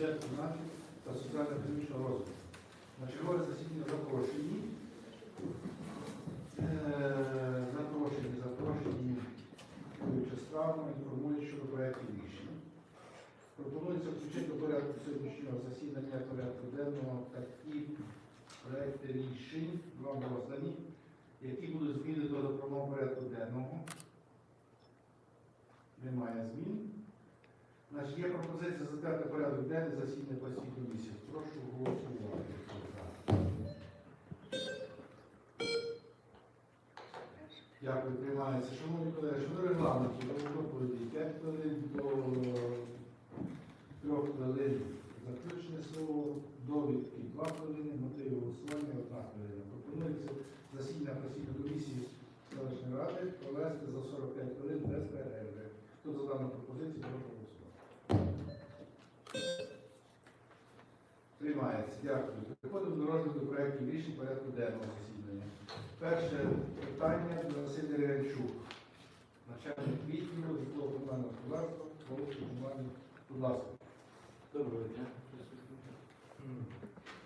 бюджету фінансів та соціально-економічного розвитку. На чергове засідання запрошені. Е, Запрошені, запрошені справами, інформують щодо проєктів рішень. Пропонується включити до порядку сьогоднішнього засідання порядку денного такі проекти рішень, вам роздані, які будуть зміни до запропонованого порядку денного. Немає змін. Значить, є пропозиція затвердити порядок денний засідання постійної комісії. Прошу голосувати. Дякую, приймається. Шановні колеги, щодо регламенту, до доповіді 5 хвилин до 3 хвилин заключне слово, довідки 2 хвилини, мотиви голосування 1 хвилина. Пропонується засідання постійної комісії селищної ради провести за 45 хвилин без перерви. Хто за дану пропозицію, Приймається. Дякую. Переходимо до розгляду проєктів рішень порядку денного засідання. Перше питання до Василя Рянчук. Начальник відділу житлового комунального господарства, Володимир комунальний. Будь ласка. Доброго дня.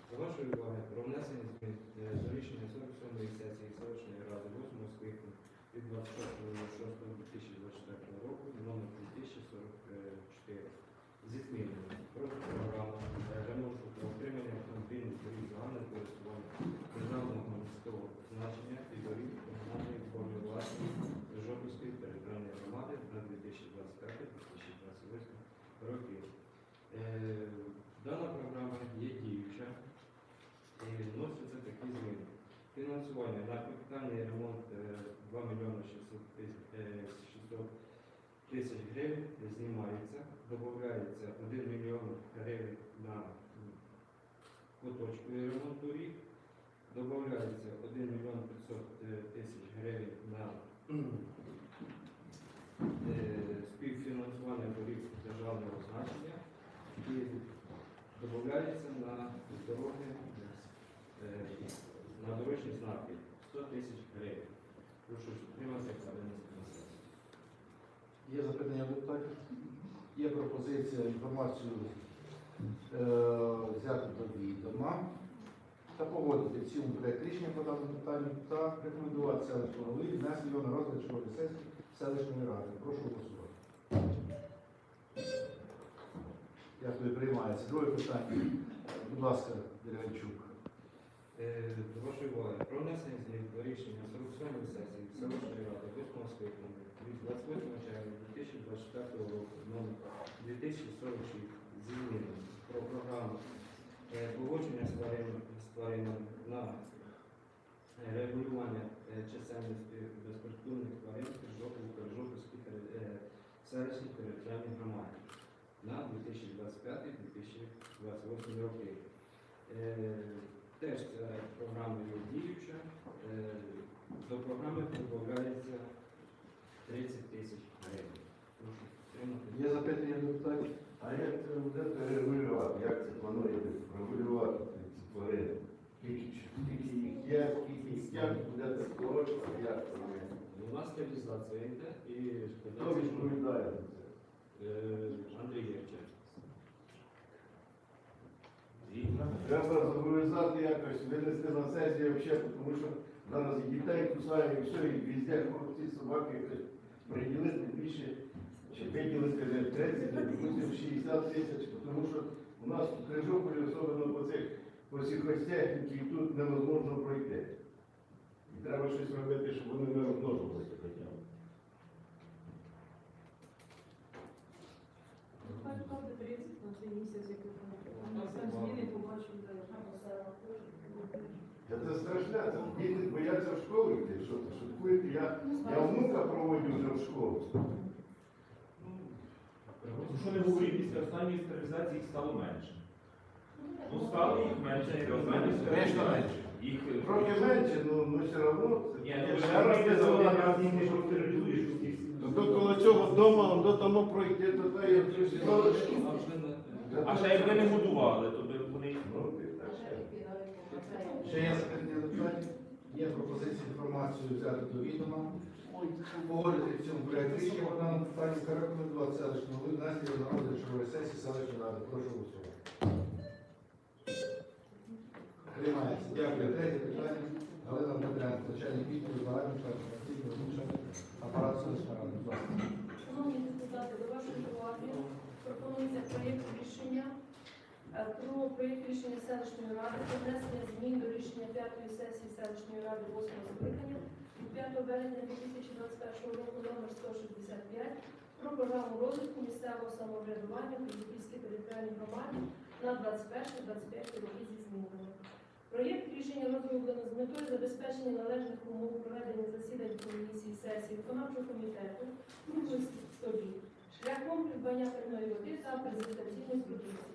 До вашої уваги про внесення змін е, до рішення 47-ї сесії селищної ради 8 скликання від 26.06.2024 року номер 2044 зі змінами про програму е, ремонту та отримання автомобільних доріг загального користування державного міського значення і доріг комунальної форми власності Жопівської територіальної громади на 2025-2028 роки. Е, Дана програма є діюча і вносяться такі зміни. Фінансування на капітальний ремонт е, 2 мільйони 600 тисяч, е, 600 тисяч гривень знімається, додається 1 мільйон гривень на м, поточковий ремонт доріг, додається 1 мільйон 500 тисяч гривень на е, співфінансування доріг державного значення і додається на дороги е, на дорожні знаки 100 тисяч гривень. Прошу підтримати на сесію. Є запитання депутатів? Є пропозиція інформацію е, взяти до відома та погодити в цілому проєкт рішення по даному питанню та рекомендувати селищному голові внести його на розгляд чергової сесії селищної ради. Прошу голосувати. Дякую, приймається. Друге питання. Будь ласка, Деревенчук. Вашої уваги про внесення змін до рішення 47 сесії селищної ради 8 скликання від 28 червня 2024 року номер 2046 зі змінами про програму е, з тваринами на е, регулювання е, чисельності безпритульних тварин Жовтовській селищній територіальній громаді на 2025-2028 роки. Теж ця програма є діюча. Е, До програми додається 30 тисяч гривень. Прошу підтримати. Є запитання депутатів? А як це будете регулювати? Як це плануєте регулювати ці тварини? Скільки скільки їх є, скільки їх як будете скорочувати, як це ви? У нас стабілізація йде і Хто відповідає за це? Е, Андрій Євченко. Треба зобов'язати якось винести на сесію взагалі, тому що зараз і дітей кусають, і все, і везде ці собаки приділити більше, чи виділити не 30, а 60 тисяч, тому що у нас в Крижополі, особливо по цих по сільхозтехніці, і тут невозможно пройти. І треба щось робити, щоб вони не розмножувалися хоча б. Хай вкладе 30 на цей місяць, який там все зміни, побачимо, де Та Це страшне, це діти бояться в школу йти, що ти шуткуєте. Я, я внука проводжу вже в школу. Ну, Що не говорив, після останньої стерилізації їх стало менше. Ну, стало їх менше, менше. Звісно, менше. Їх е, Трохи менше, ну, ну все одно. Ні, ну Зараз говорите не за один заводять. раз їх не стерилізуєш усіх. То до коло цього вдома, до тому пройти, то та я вже. А ще якби не будували, то би вони... Ну, ти так ще. Ще є запитання депутатів? Є пропозиція інформацію взяти до відома Погодити в цьому проєкті рішення питанню та рекомендувати селищному голові внести його чергової сесії селищної ради. Прошу голосувати. Приймається. Дякую. Третє питання. Галина Дмитренко, начальник відділу загальної член апарату селищної ради. Шановні депутати, до вашої уваги пропонується проєкт рішення про проєкт рішення селищної ради про внесення змін до рішення п'ятої сесії селищної ради 8 скликання від 5 березня 2021 року номер 165 про програму розвитку місцевого самоврядування в Підгірській територіальній громаді на 21-25 роки зі змінами. Проєкт рішення розроблено з метою забезпечення належних умов проведення засідань комісії сесії виконавчого комітету круглості столів шляхом придбання питної води та презентаційної продукції.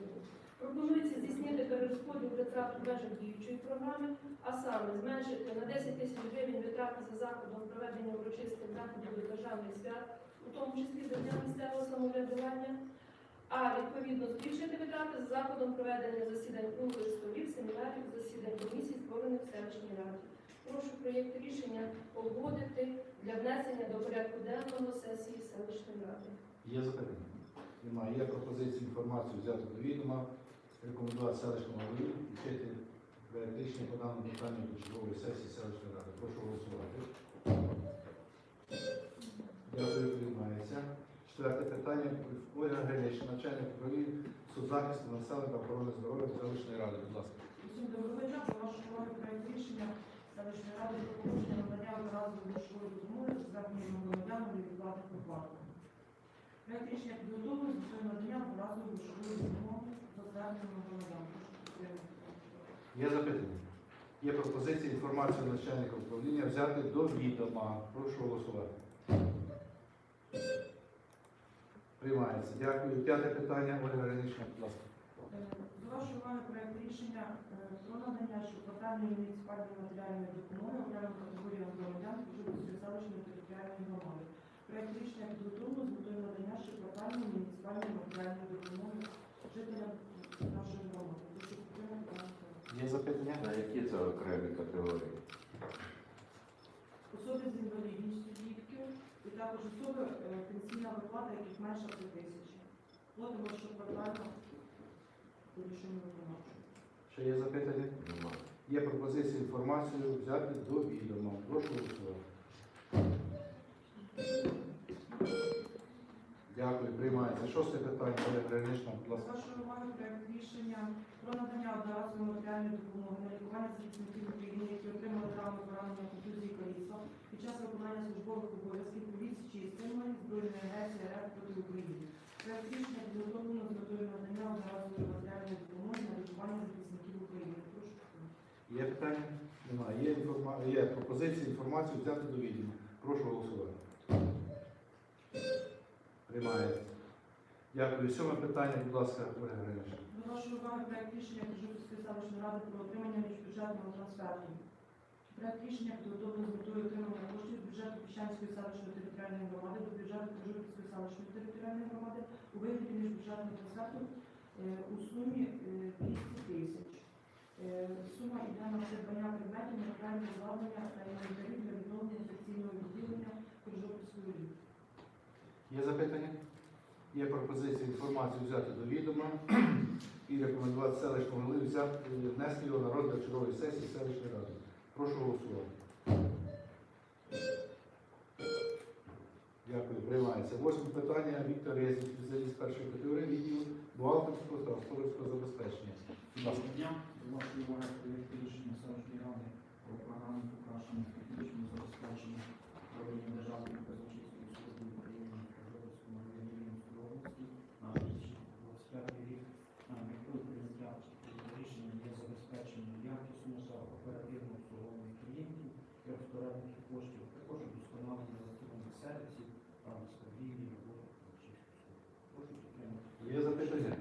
Пропонується здійснити перерозподіл витрат в межах діючої програми, а саме зменшити на 10 тисяч гривень витрати за заходом проведення урочистих заходів до державних свят, у тому числі до Дня місцевого самоврядування, а відповідно збільшити витрати за заходом проведення засідань круглих столів, семінарів, засідань комісій, створених в селищній раді. Прошу проєкт рішення погодити для внесення до порядку денного сесії селищної ради. Є запитання? Немає. Є пропозиція інформацію взяти до відома, рекомендувати селищному голові включити проект рішення по даному питанню до чергової сесії селищної ради. Прошу голосувати. Дякую, приймається. Четверте питання. Ольга Гринич, начальник управління соцзахисту населення охорони здоров'я селищної ради. Будь ласка. Доброго дня. До вашої уваги проект рішення селищної ради про порушення надання одноразової грошової допомоги зверненням громадянам від відплатних виплат. Проект рішення підготовлений з метою надання одноразової грошової допомоги Є запитання? Є пропозиція інформацію начальника управління взяти до відома. Прошу голосувати. Приймається. Дякую. П'яте питання. Ольга Гринична, будь ласка. Е, До вашої уваги проект рішення е, про надання щодотальної муніципальної матеріальної допомоги окремим категоріям громадян Житомирської селищної територіальної громади. Проект рішення підготовлено з метою надання щодотальної муніципальної матеріальної допомоги жителям нашої громади. Прошу підтримати даний проект. Є запитання? На які це окремі категорії? Особи з інвалідністю дітки і також особи е, пенсійна виплата, яких менше 3 тисячі. Платимо щоквартально по рішенню виконавчого. Ще є запитання? Нема. Є пропозиція інформацію взяти до відома. Прошу голосувати. Дякую, приймається. Шосте питання, Ольга Гринична, будь ласка. вашої уваги проект рішення про надання одноразової матеріальної допомоги на лікування захисників України, які отримали травму поранення контузії коліса під час виконання службових обов'язків у відсічі і стримуванні збройної агресії РФ проти України. Проект рішення підготовлено з метою надання одноразової матеріальної допомоги на лікування захисників України. Прошу. Є питання? Немає. Є, інформа... є пропозиція інформацію взяти до відома. Прошу голосувати. Приймається. Дякую. Сьоме питання, будь ласка, Ольга Гринична. До вашої уваги проект рішення Житомирської селищної ради про отримання міжбюджетного трансферту. Проект рішення підготовлено з метою отримання коштів з бюджету Піщанської селищної територіальної громади до бюджету Житомирської селищної територіальної громади у вигляді міжбюджетного трансферту е, у сумі е, 200 тисяч. Е, Сума йде на придбання предметів матеріального обладнання та інвентарів для відновлення інфекційного відділення Крижопільської ліги. Є запитання? Є пропозиція інформацію взяти до відома і рекомендувати селищному голові взяти, внести його на розгляд чергової сесії селищної ради. Прошу голосувати. Дякую, приймається. Восьме питання. Віктор Резін, спеціаліст першої категорії відділу бухгалтерського та господарського забезпечення. Доброго дня. До вашої уваги проєкт рішення селищної ради про програму покращення технічного забезпечення управління державної казначейської служби України в Житомирському районі Рівненської області на 2025 рік. А, Метою прийняття цього рішення є забезпечення якісного та оперативного обслуговування клієнтів і розпорядників коштів, також удосконалення електронних сервісів та безподібні роботи казначейської служби. Прошу підтримати. Є запитання?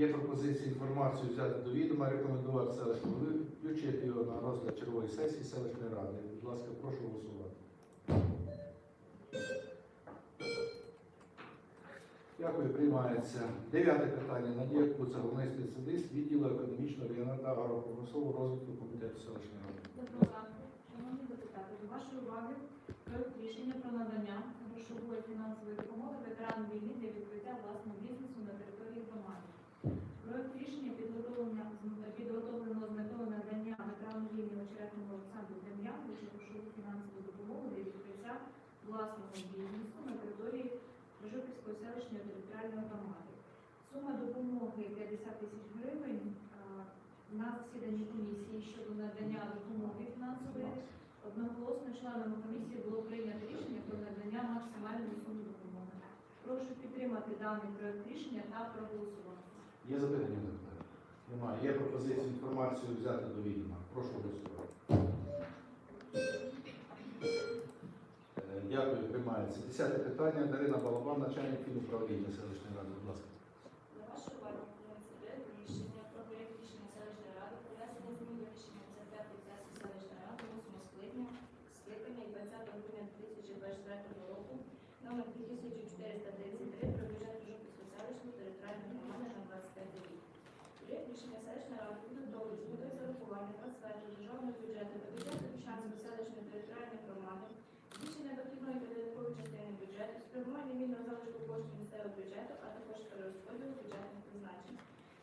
Є пропозиція інформацію взяти до відома, рекомендувати селищному включити його на розгляд чергової сесії селищної ради. Будь ласка, прошу голосувати. Дякую, приймається. Дев'яте питання. Надія Куца, головний спеціаліст відділу економічного регіонального та агропромислового розвитку комітету селищної ради. Доброго. До вашої уваги проект рішення про надання грошової фінансової допомоги ветеранам війни для відкриття власного бізнесу на території рішення підготовлено, з метою надання ветерану війни очеретному Олександру Дем'яновичу грошову фінансову допомогу для відкриття власного бізнесу на території Жуківської селищної територіальної громади. Сума допомоги 50 тисяч гривень. На засіданні комісії щодо надання допомоги фінансової одноголосно членами комісії було прийнято рішення про надання максимальної суми допомоги. Прошу підтримати даний проект рішення та проголосувати. Є запитання до депутатів? Немає. Є пропозиція інформацію взяти до відома. Прошу голосувати. Е, Дякую, приймається. Десяте питання. Дарина Балабан, начальник фінуправління селищної ради. Будь ласка. До вашої уваги пропонується проект рішення про проект рішення селищної ради про внесення змін до рішення 55 сесії селищної ради 8 скликання, скликання і 20 грудня 2024 року номер 2433 про бюджет Жовківської селищної територіальної громади на 25 рік. Проект рішення селищної з метою зарахування трансферту державного бюджету до бюджету Піщанської селищної територіальної громади, збільшення дохідної та видаткової частини бюджету, спрямування вільного залишку коштів місцевого бюджету, а також перерозподілу бюджетних призначень.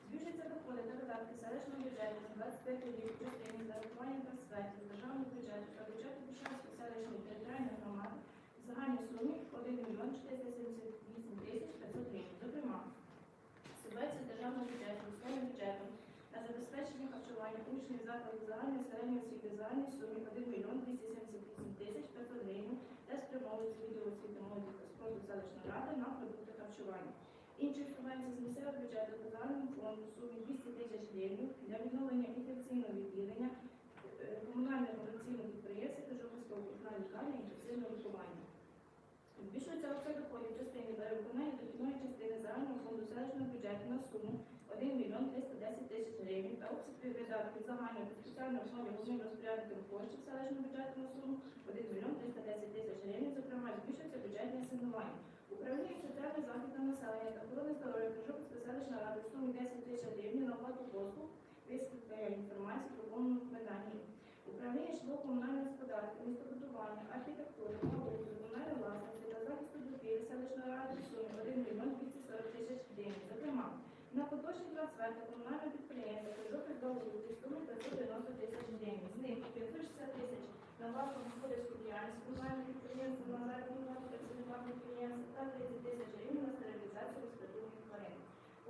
Збільшуються доходи та видатки селищного бюджету на 25 рік у частині зарахування трансфертів з державного бюджету та бюджету Піщанської селищної територіальної громади в загальній сумі 1 мільйон 478 тисяч 500 гривень. Зокрема, субвенція державного бюджету, міського бюджету на забезпечення харчування учнів закладів загальної середньої освіти в загальній сумі 1 мільйон 278 тисяч 500 гривень, де спрямовується відділ освіти молоді та спорту селищної ради на продукти харчування. Інші субвенції з місцевого бюджету по загальному фонду сумі 200 тисяч гривень для відновлення інфекційного відділення е, комунального комерційного підприємства Жовківського окружна лікарня інфекційного лікування. Збільшується обсяг доходів частини за виконання дохідної частини загального фонду селищного бюджету на суму 1 мільйон 310 тисяч гривень та обсяг видатків загального та спеціального фонду головним розпорядником коштів селищного бюджету на суму 1 мільйон 310 тисяч гривень. Зокрема, збільшується бюджетне асигнування. Управління соціального захисту населення та охорони здоров'я Крижопільської селищної ради в сумі 10 тисяч гривень на оплату послуг висвітлення інформації про повному питанні. Управління житлово-комунального господарства, містобудування, архітектури, благоустрою, комунальної власності та захисту довкілля селищної ради в сумі 1 мільйон 240 тисяч гривень. Зокрема, на поточний трансфер та комунального підприємства Крижопіль в сумі 590 тисяч гривень. З них 560 тисяч на власну господарську діяльність комунального підприємства на заробітну плату працівникам підприємства та 30 тисяч гривень на стерилізацію безпритульних тварин.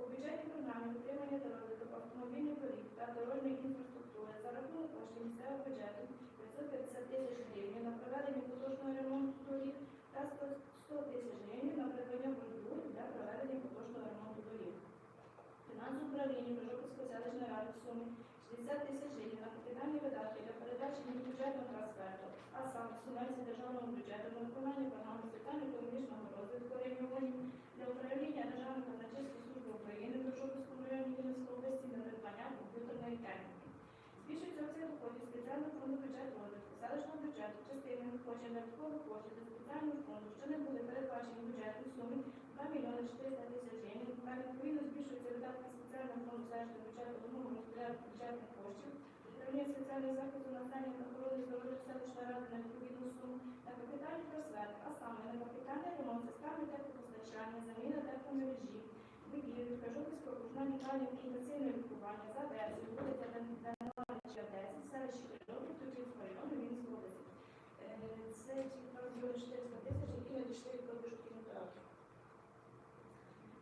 У бюджетній програмі утримання та розвиток автомобільних доріг та дорожньої інфраструктури за рахунок коштів місцевого бюджету 550 тисяч гривень на проведення поточного ремонту доріг та 100 100 тисяч гривень на придбання бурдюрів для проведення поточного ремонту доріг. Фінансове управління Божопільської селищної ради в сумі 60 тисяч гривень на капітальні видатки для передачі бюджетного трансферту, а саме субвенції державного бюджету на виконання програми соціально-економічного розвитку регіонів для управління Державної казначейської служби України в Божопільському районі Вінницької області на придбання комп'ютерної техніки. Збільшується оцей доходів спеціального фонду бюджету розвитку селищного бюджету, частини надходжень додаткових коштів до спеціального фонду, що не були передбачені бюджету в сумі 2 мільйони 400 тисяч гривень, та відповідно збільшується видатки спеціального фонду селищного бюджету одного розпорядку бюджетних коштів, управління соціального захисту населення охорони здоров'я селищної ради на відповідну суму, на капітальний просвет, а саме на капітальний ремонт системи теплопостачання, заміна тепломережі, викидів, Кажопільського окружна лікарня інфекційне лікування за адресою вулиця Даниловича 10, селище Крижопіль, Тучівського району, Вінницької області. Е, Це ті мільйони 400 тисяч, які надійшли від продажу кінотеатру.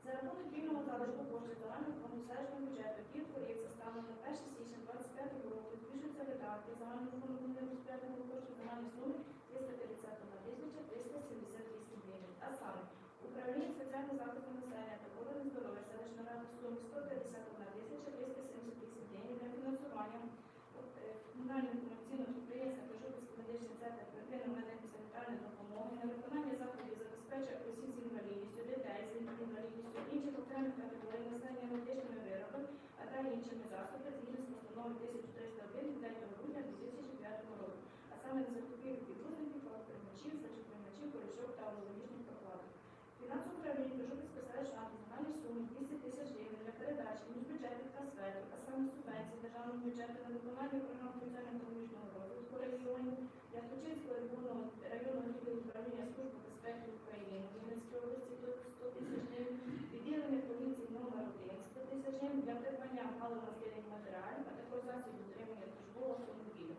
За рахунок вільного залишку коштів загального фонду селищного бюджету, утворився станом на 1 січня 25 року, збільшуються видатки загального фонду розпорядного коштів загальної суми 351 тисяча 378 гривень. А саме, управління соціального захисту населення та охорони здоров'я селищної ради в сумі 151 тисяча 378 гривень для фінансування е, комунального комерційного підприємства Кажупівський медичний центр первинної медико санітарної допомоги на виконання заходів забезпечення осіб інвалідністю, інших окремих категорій населення медичними виробами, а та іншими засобами згідно з постановою 1301 від 3 грудня 2005 року, а саме на закупівлю підручників, приймачів, зачіпримачів, корішок та аналогічних прокладок. Фінансове управління селищної ради загальної суми 200 тисяч гривень для передачі між міжбюджетних трансфертів, а саме субвенцій державного бюджету на виконання програм соціально-економічного розвитку регіонів для Ключинського районного районного відділу управління Служби безпеки України Вінницькій області до 100 тисяч гривень, відділення поліції номер 1 100 тисяч гривень для придбання паливно-мастильних матеріалів, а також засобів утримання службового автомобіля.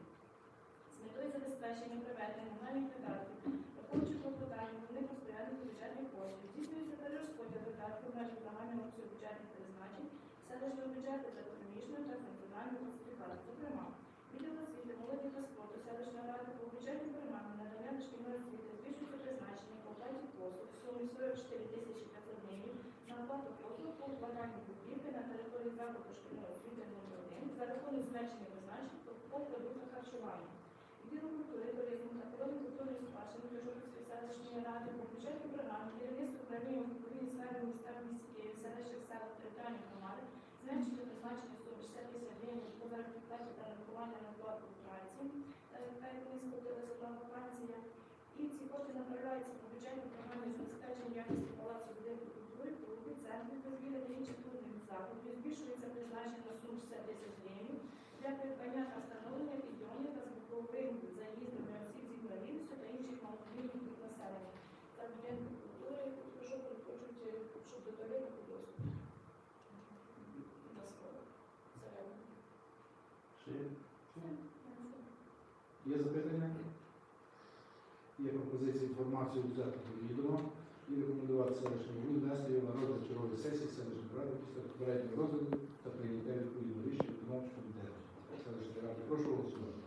З метою забезпечення приведення нормальних видатків, враховуючи клопотання головних розпорядників бюджетних коштів, здійснюється перерозподіл видатків межах загального обсягу бюджетних призначень, селищного бюджету та економічної та функціональної класифікації. Зокрема, відділ освіти, молоді та спорту селищної ради по бюджетній програмі надання дошкільної освіти збільшується призначення по оплаті послуг в сумі 44 тисячі 500 гривень на оплату послуг по укладанню будівлі на території закладу шкільної освіти номер 1 за рахунок зменшення призначень по продуктах харчування. Відділу культури, туризму та природної культурної спадщини Кожухівської селищної ради по бюджетній програмі керівництво управління сфері міста в селищних селах територіальних громади зменшити призначення суми 60 тисяч гривень по заробітній платі та нарахування на оплату праці, е, та як вони скотилася одна вакансія. І ці кошти направляються по бюджетній програмі забезпечення якості палацу будинку культури, клубів, центрів та інших клубних заходів. Збільшується призначення сум 60 тисяч гривень для придбання та встановлення підйомів та звукових заїздів для осіб з інвалідністю та інших маломобільних груп населення. Та будинку культури, що хочуть, е, щоб до туалету був доступ. До сходу. Всередину. Ще є? Є запитання? Є пропозиція інформацію взяти до відома і рекомендувати селищному голові внести його на розгляд чергової сесії селищної ради після попереднього розгляду та прийняття відповідного рішення виконавчого комітету селищної ради. Прошу голосувати.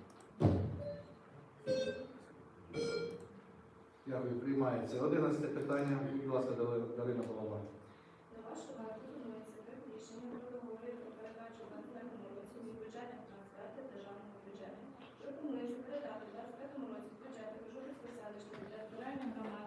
Дякую, приймається. Одинадцяте питання. Будь ласка, Дарина Балабан. До вашої уваги пропонується проект рішення про договори про передачу в 25 році трансфертів державного бюджету. Пропонується передати в 25 році з бюджету Жовтівської селищної територіальної громади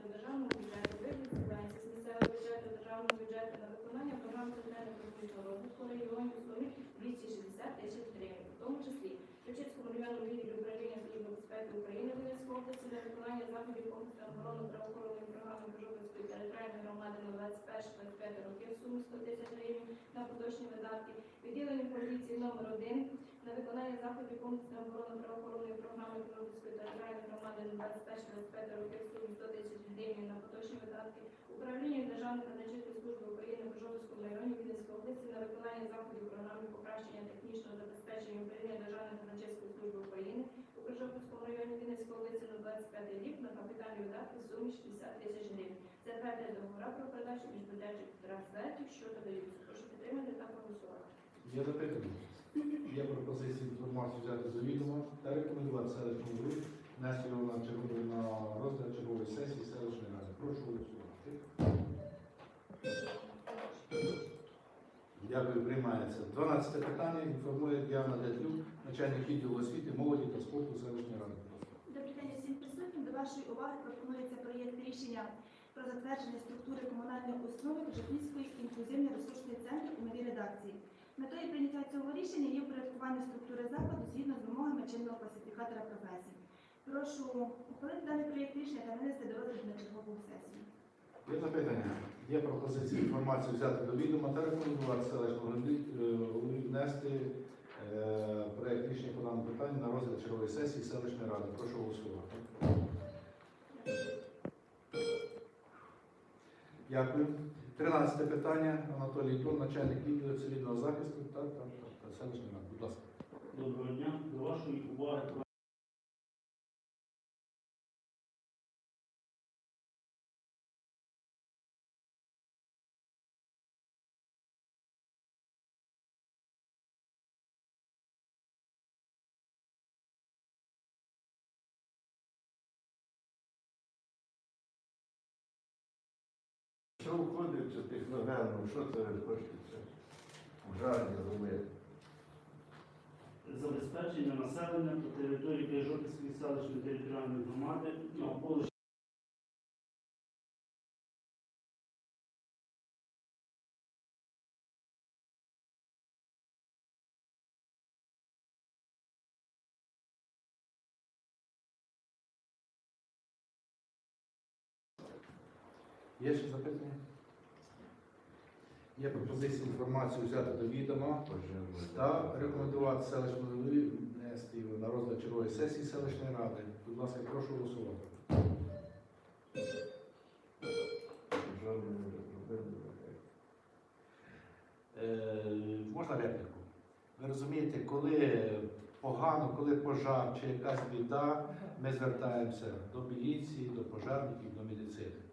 трансферти державного бюджету, вигляд субвенцій з місцевого бюджету, державного бюджету на виконання програм соціально-економічного розвитку регіонів у сумі 260 тисяч гривень, в тому числі Ключицькому районному відділі управління Служби безпеки України Вінницької області на виконання заходів комплексу оборони правоохоронної програми Жовтівської територіальної громади на 21-25 роки в сумі 100 тисяч гривень на поточні видатки, відділення поліції номер 1 на виконання заходів комплексу оборони правоохоронної програми Жовтівської територіальної громади на 21-25 роки в сумі 100 тисяч гривень на поточні видатки, управління Державної казначейської служби України в Жовтівському районі Вінницької області на виконання заходів програми покращення технічного забезпечення управління Державної казначейської служби України у Крижопільському районі Вінницької області на 25 рік на капітальні видатки в сумі 60 тисяч гривень. Затвердити договора про передачу міжбюджетних трансфертів, що додаються. Прошу підтримати та проголосувати. Є запитання? Є пропозиція інформацію взяти до відома та рекомендувати селищному голові внести його на чергову на розгляд чергової сесії селищної ради. Прошу голосувати. Дякую, приймається. 12 питання інформує Діана Дядлюк, начальник відділу освіти, молоді та спорту селищної ради. Добрий день усім присутнім. До вашої уваги пропонується проєкт рішення про затвердження структури комунальної установи Кожухівської інклюзивно-ресурсний центр у новій редакції. Метою прийняття цього рішення є упорядкування структури закладу згідно з вимогами чинного класифікатора професій. Прошу ухвалити даний проєкт рішення та винести до розгляду на чергову сесію. Є запитання? Є пропозиція інформацію взяти до відома та рекомендувати селищному е, внести е, проект рішення по даному питанню на розгляд чергової сесії селищної ради. Прошу голосувати. Дякую. 13 питання. Анатолій Тур, начальник відділу цивільного захисту та, та, та. Будь ласка. Доброго дня. До вашої уваги Що входить цю техногенну? Що це ви хочете? Вжарні робити. забезпечення населення по території Крижопільської селищної територіальної громади навколо Є ще запитання? Є пропозиція інформацію взяти до відома та рекомендувати селищному голові внести на розгляд чергової сесії селищної ради. Будь ласка, прошу голосувати. Е, можна репліку? Ви розумієте, коли погано, коли пожар чи якась біда, ми звертаємося до міліції, до пожежників, до медицини.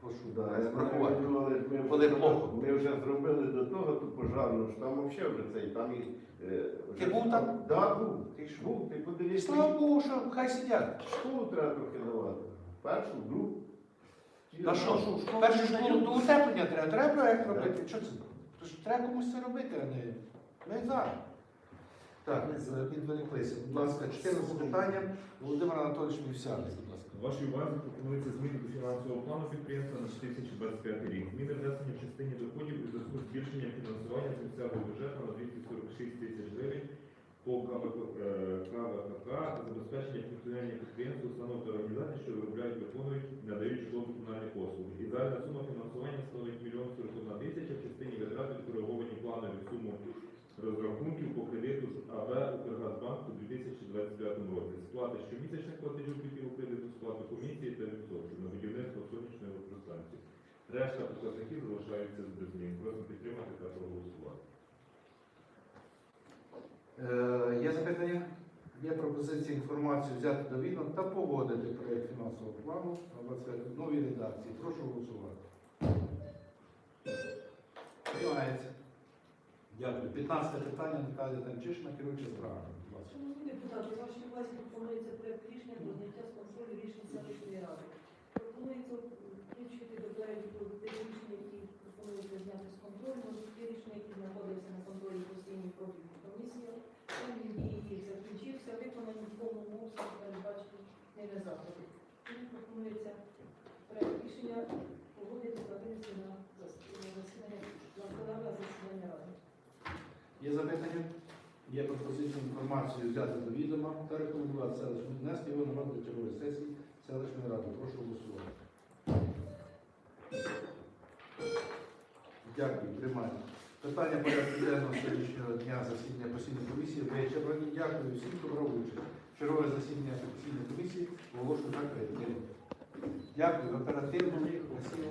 Прошу Да, я врахувати. ми вже Коли плохо. Ми вже зробили до того ту пожарну, що там взагалі вже цей, там і... е, Ти вже- був там? Да, був. Ти що? Був, ти І подивись. слава Богу, що хай сидять. Школу треба трохи давати. Першу, другу. Та що, першу школу до утеплення треба, треба проєкт робити. Що це? То ж треба комусь це робити, а не ми зараз. Так, е, відволіклися. Будь ласка, 14 питання. Володимир Анатолійович Мівсяний. Вашій увазі пропонується зміни до фінансового плану підприємства на 2025 рік. Зміни внесені в частині доходів у зв'язку з збільшенням фінансування з місцевого бюджету на 246 тисяч гривень по е, КВКК та забезпечення функціонування підприємств, установ та організацій, що виробляють, виконують, надають житлово-комунальні послуги. І загальна сума фінансування становить 1 41 тисяча в частині витрат відкориговані планові суму розрахунків по кредиту з АВ Укргазбанк у 2025 році. Сплати щомісячних платежів кредиту кредиту, сплати комісії та відсотків на будівництво сонячної електростанції. Решта показників залишаються без змін. Просимо підтримати та проголосувати. Е, Є запитання? Є пропозиція інформацію взяти до відома та погодити проєкт фінансового плану на 25 новій редакції. Прошу голосувати. Приймається. Дякую. 15 питання Наталія Танчишина, керуюча справа. Шановні депутати, вашій увазі пропонується проект рішення про зняття з контролю рішень селищної ради. Пропонується включити до переліку тих рішень, які пропонується зняти з контролю, ті рішення, які знаходилися на контролі постійної профільної комісії. Термін дії їх закінчився, виконані в повному обсязі передбачені ними заходи. Тому пропонується проект рішення погодити та винести на засідання на пленарне засідання ради. Є запитання? Є пропозиція інформацію взяти до відома та рекомендувати селищну внести його на розгляд чергової сесії селищної ради. Прошу голосувати. Дякую, приймаю. Питання порядку денного сьогоднішнього дня засідання постійної комісії вичерпані. Дякую всім, хто брав участь. Чергове засідання постійної комісії оголошую закритим. Дякую, оперативно, красиво.